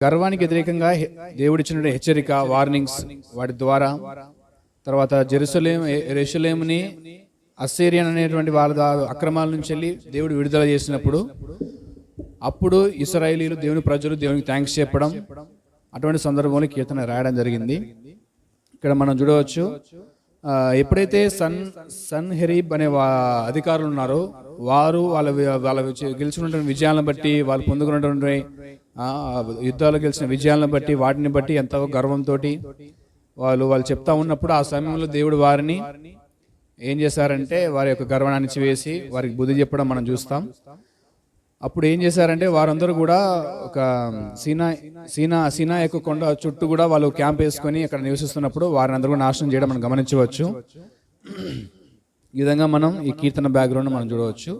గర్వానికి వ్యతిరేకంగా దేవుడిచ్చిన హెచ్చరిక వార్నింగ్స్ వాటి ద్వారా. తర్వాత జెరూసలేం ఎరుసలేముని అస్సేరియన్ అనేటువంటి వాళ్ళ దా- అక్రమాల నుంచి వెళ్ళి దేవుడు విడుదల చేసినప్పుడు అప్పుడు ఇస్రాయేలీలు దేవుని ప్రజలు దేవునికి థ్యాంక్స్ చెప్పడం అటువంటి సందర్భంలో కీర్తన రాయడం జరిగింది. ఇక్కడ మనం చూడవచ్చు ఎప్పుడైతే సన్ సన్ హెరీబ్ అనే వా అధికారులు ఉన్నారో వారు వాళ్ళ వాళ్ళ గెలిచినటువంటి గెలుచుకున్నటువంటి విజయాలను బట్టి వాళ్ళు పొందుకున్నటువంటి యుద్ధాలు గెలిచిన విజయాలను బట్టి వాటిని బట్టి ఎంతో గర్వంతో వాళ్ళు వాళ్ళు చెప్తా ఉన్నప్పుడు ఆ సమయంలో దేవుడు వారిని ఏం చేశారంటే వారి యొక్క గర్వాన్ని అణిచివేసి వారికి బుద్ధి చెప్పడం మనం చూస్తాం. అప్పుడు ఏం చేశారంటే వారందరూ కూడా ఒక సీనా సీనా సీనా యొక్క కొండ చుట్టూ కూడా వాళ్ళు క్యాంప్ వేసుకొని అక్కడ నివసిస్తున్నప్పుడు వారిని అందరూ కూడా నాశనం చేయడం మనం గమనించవచ్చు. ఈ విధంగా మనం ఈ కీర్తన బ్యాక్గ్రౌండ్ మనం చూడవచ్చు.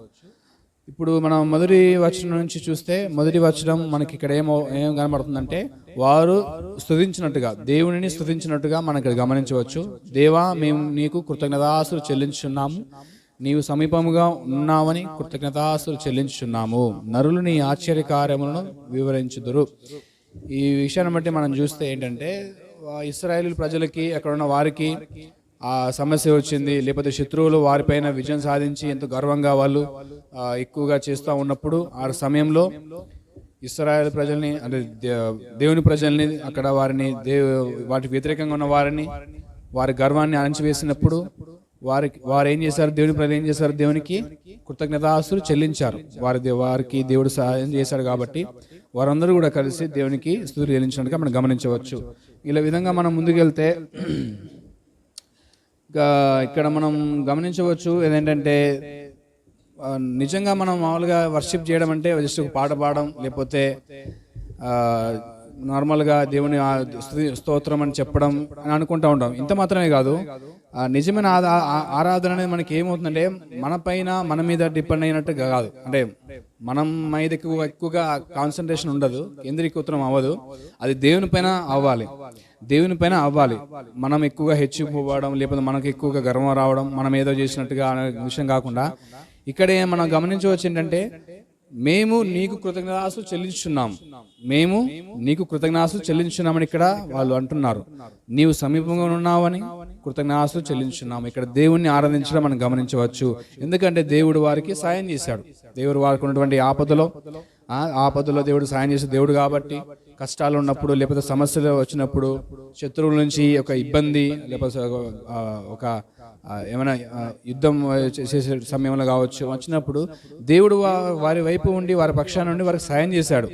ఇప్పుడు మనం మొదటి వచనం నుంచి చూస్తే మొదటి వచనం మనకి ఇక్కడ ఏమో ఏం కనబడుతుందంటే వారు స్తుతించినట్టుగా దేవునిని స్థుతించినట్టుగా మనం ఇక్కడ గమనించవచ్చు. దేవా మేము నీకు కృతజ్ఞతాసులు చెల్లించున్నాము నీవు సమీపముగా ఉన్నావని కృతజ్ఞతాస్తులు చెల్లించున్నాము నరులు నీ ఆశ్చర్య కార్యములను వివరించుదురు. ఈ విషయాన్ని బట్టి మనం చూస్తే ఏంటంటే ఇస్రాయేల్ ప్రజలకి అక్కడ ఉన్న వారికి ఆ సమస్య వచ్చింది. లేకపోతే శత్రువులు వారిపైన విజయం సాధించి ఎంతో గర్వంగా వాళ్ళు ఎక్కువగా చేస్తూ ఉన్నప్పుడు ఆ సమయంలో ఇస్రాయల్ ప్రజల్ని అంటే దే- దేవుని ప్రజల్ని అక్కడ వారిని దేవు వాటికి వ్యతిరేకంగా ఉన్న వారిని వారి గర్వాన్ని అణచివేసినప్పుడు వారికి వారు ఏం చేశారు? దేవుని ప్రజలు ఏం చేశారు? దేవునికి కృతజ్ఞతాస్తులు చెల్లించారు. వారి దే- వారికి దేవుడు సహాయం చేశాడు కాబట్టి వారందరూ కూడా కలిసి దేవునికి స్థుతి చెల్లించినట్టుగా మనం గమనించవచ్చు. ఇలా విధంగా మనం ముందుకెళ్తే ఇంకా ఇక్కడ మనం గమనించవచ్చు ఏంటంటే నిజంగా మనం మామూలుగా వర్షిప్ చేయడం అంటే జస్ట్ ఒక పాట పాడడం లేకపోతే నార్మల్గా దేవుని ఆ స్తోత్రం అని చెప్పడం అని అనుకుంటా ఉంటాం. ఇంత మాత్రమే కాదు. ఆ, నిజమైన ఆరాధన అనేది మనకి ఏమవుతుందంటే మన పైన మన మీద డిపెండ్ అయినట్టు కాదు. అంటే మనం మీద ఎక్కువ ఎక్కువగా కాన్సన్ట్రేషన్ ఉండదు. కేంద్రీకృతం అవ్వదు. అది దేవుని పైన అవ్వాలి. దేవుని పైన అవ్వాలి. మనం ఎక్కువగా హెచ్చిపోవడం లేకపోతే మనకు ఎక్కువగా గర్వం రావడం మనం ఏదో చేసినట్టుగా అనే విషయం కాకుండా ఇక్కడే మనం గమనించవచ్చు ఏంటంటే మేము నీకు కృతజ్ఞతాసు చెల్లించున్నాం మేము నీకు కృతజ్ఞాసు చెల్లించున్నామని ఇక్కడ వాళ్ళు అంటున్నారు. నీవు సమీపంగా ఉన్నావని కృతజ్ఞాసు చెల్లించున్నాము ఇక్కడ దేవుణ్ణి ఆరాధించడం మనం గమనించవచ్చు. ఎందుకంటే దేవుడు వారికి సాయం చేశాడు. దేవుడు వారికి ఉన్నటువంటి ఆపదలో ఆపదలో దేవుడు సాయం చేసే దేవుడు కాబట్టి కష్టాలు ఉన్నప్పుడు లేకపోతే సమస్యలు వచ్చినప్పుడు శత్రువుల నుంచి ఒక ఇబ్బంది లేకపోతే ఒక, ఏమైనా యుద్ధం చేసే సమయంలో కావచ్చు వచ్చినప్పుడు దేవుడు వారి వైపు ఉండి వారి పక్షాన నుండి వారికి సాయం చేశాడు.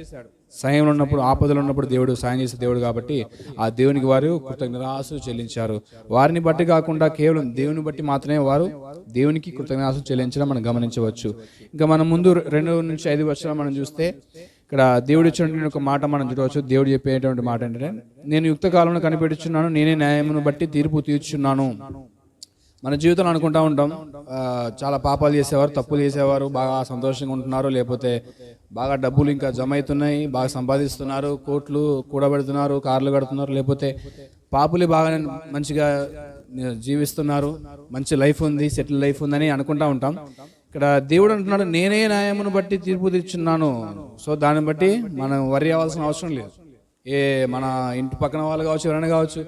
సాయం ఉన్నప్పుడు ఆపదలు ఉన్నప్పుడు దేవుడు సాయం చేసే దేవుడు కాబట్టి ఆ దేవునికి వారు కృతజ్ఞతాసు చెల్లించారు. వారిని బట్టి కాకుండా కేవలం దేవుని బట్టి మాత్రమే వారు దేవునికి కృతజ్ఞతాసు చెల్లించడం మనం గమనించవచ్చు. ఇంకా మనం ముందు రెండు నుంచి ఐదు వర్షాలు మనం చూస్తే ఇక్కడ దేవుడు ఇచ్చినటువంటి ఒక మాట మనం చూడవచ్చు. దేవుడు చెప్పేటువంటి మాట ఏంటంటే నేను యుక్త కాలంలో కనిపెట్టుచున్నాను నేనే న్యాయమును బట్టి తీర్పు తీర్చున్నాను. మన జీవితంలో అనుకుంటా ఉంటాం చాలా పాపాలు చేసేవారు తప్పులు చేసేవారు బాగా సంతోషంగా ఉంటున్నారు లేకపోతే బాగా డబ్బులు ఇంకా జమ అవుతున్నాయి బాగా సంపాదిస్తున్నారు కోట్లు కూడబెడుతున్నారు కార్లు కడుతున్నారు లేకపోతే పాపులు బాగా మంచిగా జీవిస్తున్నారు మంచి లైఫ్ ఉంది సెటిల్ లైఫ్ ఉందని అనుకుంటా ఉంటాం. ఇక్కడ దేవుడు అంటున్నాడు నేనే న్యాయమును బట్టి తీర్పు తీర్చున్నాను. సో దాన్ని బట్టి మనం వరి అవ్వాల్సిన అవసరం లేదు. ఏ మన ఇంటి పక్కన వాళ్ళు కావచ్చు ఎవరైనా కావచ్చు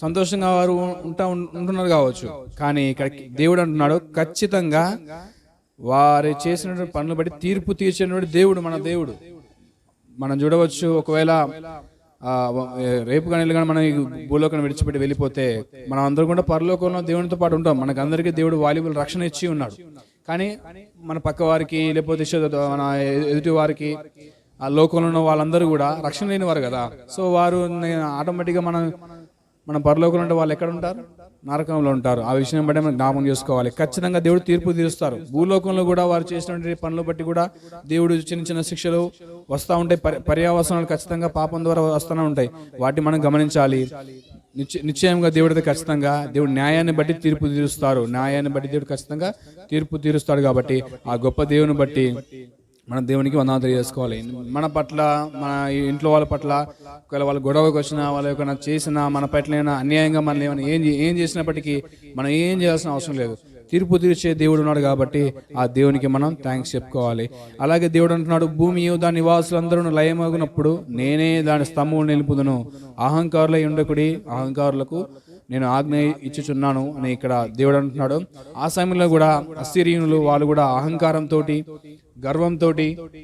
సంతోషంగా వారు ఉంటా ఉంటున్నారు కావచ్చు. కానీ ఇక్కడ దేవుడు అంటున్నాడు ఖచ్చితంగా వారు చేసినటువంటి పనులు బట్టి తీర్పు తీర్చినటువంటి దేవుడు మన దేవుడు. మనం చూడవచ్చు ఒకవేళ రేపు కానీ కానీ మనం భూలోకం విడిచిపెట్టి వెళ్ళిపోతే మనం అందరం కూడా పరలోకంలో దేవునితో పాటు ఉంటాం. మనకు అందరికీ దేవుడు వాల్యుబుల్ రక్షణ ఇచ్చి ఉన్నాడు. కానీ మన పక్క వారికి లేకపోతే మన ఎదుటి వారికి ఆ లోకంలో ఉన్న వాళ్ళందరూ కూడా రక్షణ లేని వారు కదా. సో వారు ఆటోమేటిక్గా మనం మన పరలోకంలో ఉంటే వాళ్ళు ఎక్కడ ఉంటారు? నరకంలో ఉంటారు. ఆ విషయం బట్టి మనం జ్ఞాపకం చేసుకోవాలి. ఖచ్చితంగా దేవుడు తీర్పు తీరుస్తారు. భూలోకంలో కూడా వారు చేసినటువంటి పనులు బట్టి కూడా దేవుడు చిన్న చిన్న శిక్షలు వస్తూ ఉంటాయి. పర్యావసనాలు ఖచ్చితంగా పాపం ద్వారా వస్తూనే ఉంటాయి. వాటిని మనం గమనించాలి. నిశ్చయంగా దేవుడితో ఖచ్చితంగా దేవుడు న్యాయాన్ని బట్టి తీర్పు తీరుస్తారు. న్యాయాన్ని బట్టి దేవుడు ఖచ్చితంగా తీర్పు తీరుస్తాడు కాబట్టి ఆ గొప్ప దేవుని బట్టి మన దేవునికి వందనాలు తెలియజేసుకోవాలి. మన పట్ల మన ఇంట్లో వాళ్ళ పట్ల ఒకవేళ వాళ్ళు గొడవకు వచ్చినా వాళ్ళు ఏమైనా చేసినా మన పట్ల ఏమైనా అన్యాయంగా మనల్ని ఏమైనా ఏం ఏం చేసినప్పటికీ మనం ఏం చేయాల్సిన అవసరం లేదు. తీర్పు తీర్చే దేవుడు ఉన్నాడు కాబట్టి ఆ దేవునికి మనం థ్యాంక్స్ చెప్పుకోవాలి. అలాగే దేవుడు అంటున్నాడు భూమి దాని నివాసులందరూ లయమగినప్పుడు నేనే దాని స్తంభం నిలుపుదును. అహంకారులై ఉండకుడి అహంకారులకు నేను ఆజ్ఞ ఇచ్చుచున్నాను అని ఇక్కడ దేవుడు అంటున్నాడు. ఆ సమయంలో కూడా అస్సిరియనులు వాళ్ళు కూడా అహంకారంతో గర్వంతో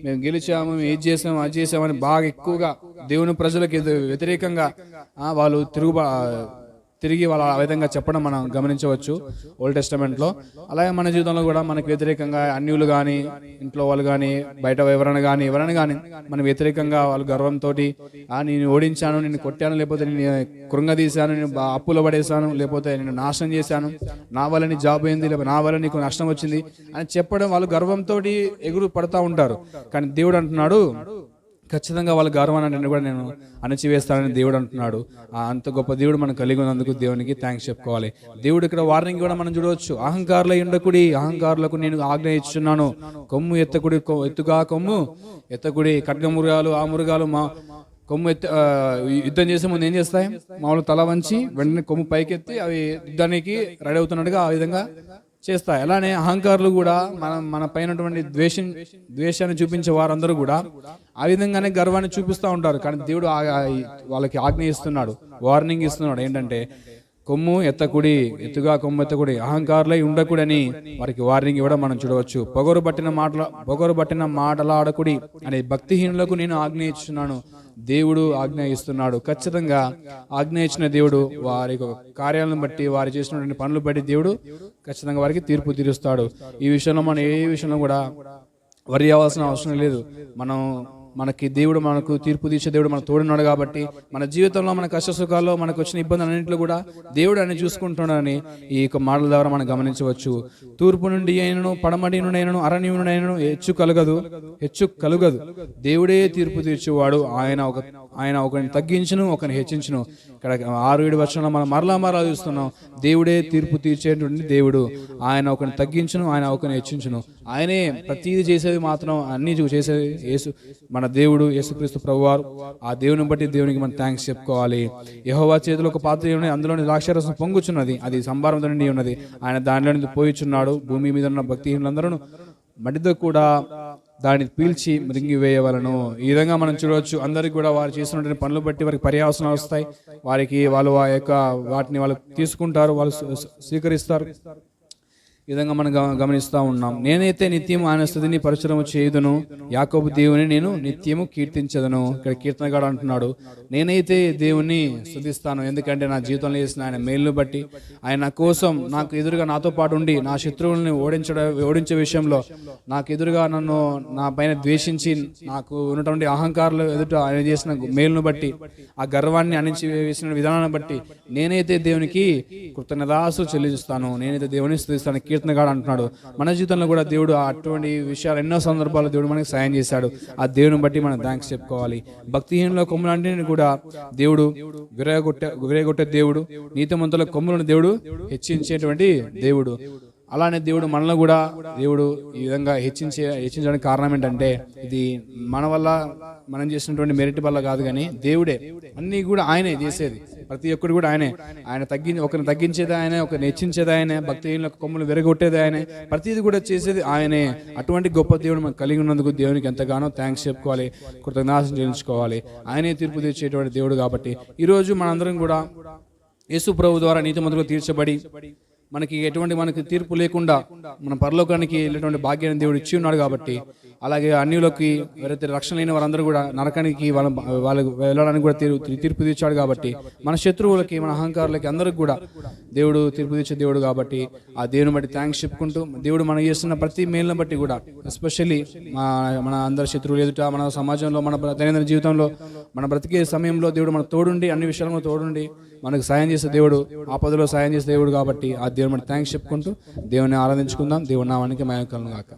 మేము గెలిచాము ఏది చేసాము అది చేసామని బాగా ఎక్కువగా దేవుని ప్రజలకు వ్యతిరేకంగా వాళ్ళు తిరుగు తిరిగి వాళ్ళ ఆ విధంగా చెప్పడం మనం గమనించవచ్చు ఓల్డ్ టెస్టమెంట్లో అలాగే మన జీవితంలో కూడా మనకు వ్యతిరేకంగా అన్యులు కానీ ఇంట్లో వాళ్ళు కానీ బయట ఎవరైనా కానీ ఎవరైనా కానీ మన వ్యతిరేకంగా వాళ్ళు గర్వంతో నేను ఓడించాను నేను కొట్టాను లేకపోతే నేను కృంగదీశాను నేను అప్పులు పడేశాను లేకపోతే నేను నాశనం చేశాను నా వల్ల నీ జాబ్ అయింది లేకపోతే నా వల్ల నీకు నష్టం వచ్చింది అని చెప్పడం వాళ్ళు గర్వంతో ఎగురు పడతా ఉంటారు. కానీ దేవుడు అంటున్నాడు ఖచ్చితంగా వాళ్ళ గౌరవాన్ని కూడా నేను అణచివేస్తానని దేవుడు అంటున్నాడు. ఆ అంత గొప్ప దేవుడు మనం కలిగి ఉన్నందుకు దేవునికి థ్యాంక్స్ చెప్పుకోవాలి. దేవుడు ఇక్కడ వార్నింగ్ కూడా మనం చూడవచ్చు. అహంకారుల ఉండకుడి అహంకారులకు నేను ఆజ్ఞ ఇస్తున్నాను కొమ్ము ఎత్తకుడి కొ- ఎత్తుగా కొమ్ము ఎత్తకుడి ఖడ్గమృగాలు ఆ మృగాలు మా కొమ్ము ఎత్తి యుద్ధం చేసే ముందు ఏం చేస్తాయి? మామూలు తల వంచి వెంటనే కొమ్ము పైకెత్తి అవి యుద్ధానికి రెడీ అవుతున్నట్టుగా ఆ విధంగా చేస్తాయి అలానే అహంకారులు కూడా మన మన పైనటువంటి ద్వేషం ద్వేషాన్ని చూపించే వారందరూ కూడా ఆ విధంగానే గర్వాన్ని చూపిస్తూ ఉంటారు. కానీ దేవుడు ఆ- వాళ్ళకి ఆజ్ఞ ఇస్తున్నాడు. వార్నింగ్ ఇస్తున్నాడు. ఏంటంటే కొమ్ము ఎత్తకుడి ఎత్తుగా కొమ్ము ఎత్తకుడి అహంకారులై ఉండకుడని వారికి వార్నింగ్ ఇవ్వడం మనం చూడవచ్చు. పొగరు పట్టిన మాటల పొగరు పట్టిన మాటలాడకుడి అనే భక్తిహీనులకు నేను ఆజ్ఞ ఇస్తున్నాను దేవుడు ఆజ్ఞ ఇస్తున్నాడు. ఖచ్చితంగా ఆజ్ఞ ఇచ్చిన దేవుడు వారి యొక్క కార్యాలను బట్టి వారు చేసినటువంటి పనులు బట్టి దేవుడు ఖచ్చితంగా వారికి తీర్పు తీరుస్తాడు. ఈ విషయంలో మనం ఏ విషయంలో కూడా వరి అవ్వాల్సిన అవసరం లేదు. మనం మనకి దేవుడు మనకు తీర్పు తీర్చే దేవుడు మన తోడున్నాడు కాబట్టి మన జీవితంలో మన కష్టసుఖాల్లో మనకు వచ్చిన ఇబ్బందులన్నింటిలో కూడా దేవుడు అని చూసుకుంటున్నాడని ఈ యొక్క మాటల ద్వారా మనం గమనించవచ్చు. తూర్పు నుండి అయినను పడమటి నుండి అయినను అరణ్యం నుండి అయినను హెచ్చు కలగదు హెచ్చు కలుగదు. దేవుడే తీర్పు తీర్చేవాడు ఆయన ఒక ఆయన ఒకరిని తగ్గించును ఒకరిని హెచ్చించును. ఇక్కడ ఆరు ఏడు వర్షంలో మనం మరలా మరలా చూస్తున్నాం దేవుడే తీర్పు తీర్చేటువంటి దేవుడు ఆయన ఒకరిని తగ్గించును ఆయన ఒకరిని హెచ్చించును. ఆయనే ప్రతిదీ చేసేది మాత్రం అన్ని చూ- చేసేది యేసు మన దేవుడు యేసుక్రీస్తు ప్రభువారు. ఆ దేవుని బట్టి దేవునికి మనం థ్యాంక్స్ చెప్పుకోవాలి. యహోవా చేతిలో ఒక పాత్ర ఉన్నది అందులోని ద్రాక్షరసం పొంగుచున్నది. అది సంభారంతో నిండి ఉన్నది. ఆయన దానిలో నుండి పోయిచున్నాడు. భూమి మీద ఉన్న భక్తిహీనులందరూ మడితో కూడా దాన్ని పీల్చి మృంగివేయవలను. ఈ విధంగా మనం చూడవచ్చు. అందరికి కూడా వారు చేసినటువంటి పనులు బట్టి వారికి పర్యావసనాలు వస్తాయి. వారికి వాళ్ళు ఆ యొక్క వాటిని వాళ్ళు తీసుకుంటారు. వాళ్ళు స్వీకరిస్తారు. ఈ విధంగా మనం గమ- ఉన్నాం. నేనైతే నిత్యం ఆయన స్థుతిని పరిచయము చేయుదును. యాకోబు దేవుని నేను నిత్యము కీర్తించదను. ఇక్కడ కీర్తనగాడు అంటున్నాడు నేనైతే దేవుణ్ణి స్థుతిస్తాను ఎందుకంటే నా జీవితంలో చేసిన ఆయన మేలును బట్టి ఆయన కోసం నాకు ఎదురుగా నాతో పాటు ఉండి నా శత్రువుల్ని ఓడించడం ఓడించే విషయంలో నాకు ఎదురుగా నన్ను నా పైన ద్వేషించి నాకు ఉన్నటువంటి అహంకారాలు ఎదుట ఆయన చేసిన మేలును బట్టి ఆ గర్వాన్ని అణించి వేసిన విధానాన్ని బట్టి నేనైతే దేవునికి కృతజ్ఞదాసు చెల్లిస్తాను. నేనైతే దేవుని స్థుతిస్తాను కీర్తనగాడు అంటున్నాడు. మన జీవితంలో కూడా దేవుడు అటువంటి విషయాలు ఎన్నో సందర్భాల్లో దేవుడు మనకి సాయం చేశాడు. ఆ దేవుని బట్టి మనం థ్యాంక్స్ చెప్పుకోవాలి. భక్తిహీనుల కొమ్ములంటే కూడా దేవుడు విరగొట్టే విరగొట్టే దేవుడు. నీతిమంతుల కొమ్ములను దేవుడు హెచ్చించేటువంటి దేవుడు. అలానే దేవుడు మనల్ని కూడా దేవుడు ఈ విధంగా హెచ్చించే హెచ్చించడానికి కారణం ఏంటంటే ఇది మన వల్ల మనం చేసినటువంటి మెరిట్ వల్ల కాదు కానీ దేవుడే అన్నీ కూడా ఆయనే చేసేది. ప్రతి ఒక్కరు కూడా ఆయనే. ఆయన తగ్గి ఒకరిని తగ్గించేది ఆయనే ఒకరిని హెచ్చించేది ఆయనే భక్తిహీనులకు కొమ్ములు విరగొట్టేది ఆయనే. ప్రతిది కూడా చేసేది ఆయనే. అటువంటి గొప్ప దేవుడు మనం కలిగి ఉన్నందుకు దేవునికి ఎంతగానో థ్యాంక్స్ చెప్పుకోవాలి కృతజ్ఞాసం చెల్లించుకోవాలి. ఆయనే తీర్పు తీర్చేటువంటి దేవుడు కాబట్టి ఈరోజు మనందరం కూడా యేసు ప్రభు ద్వారా నీతిమంతులుగా తీర్చబడి మనకి ఎటువంటి మనకి తీర్పు లేకుండా మన పరలోకానికి వెళ్ళేటువంటి భాగ్యాన్ని దేవుడు ఇచ్చి ఉన్నాడు కాబట్టి అలాగే అన్యులకి ఎవరైతే రక్షణ లేని వారందరూ కూడా నరకానికి వాళ్ళ వాళ్ళకి వెళ్ళడానికి కూడా తీర్పు తీర్పు తీర్చాడు కాబట్టి మన శత్రువులకి మన అహంకారులకి అందరికి కూడా దేవుడు తీర్పు తీర్చే దేవుడు కాబట్టి ఆ దేవుని బట్టి థ్యాంక్స్ చెప్పుకుంటూ దేవుడు మనం చేస్తున్న ప్రతి మేలును బట్టి కూడా ఎస్పెషల్లీ మా మన అందరి శత్రువులు ఎదుట మన సమాజంలో మన దైనందిన జీవితంలో మన బ్రతికే సమయంలో దేవుడు మన తోడుండి అన్ని విషయాలను తోడుండి మనకు సాయం చేసే దేవుడు ఆపదలో సాయం చేసే దేవుడు కాబట్టి ఆ దేవుడు మనం థ్యాంక్స్ చెప్పుకుంటూ దేవుని ఆరాధించుకుందాం. దేవుని నామానికి మయం కలను కాక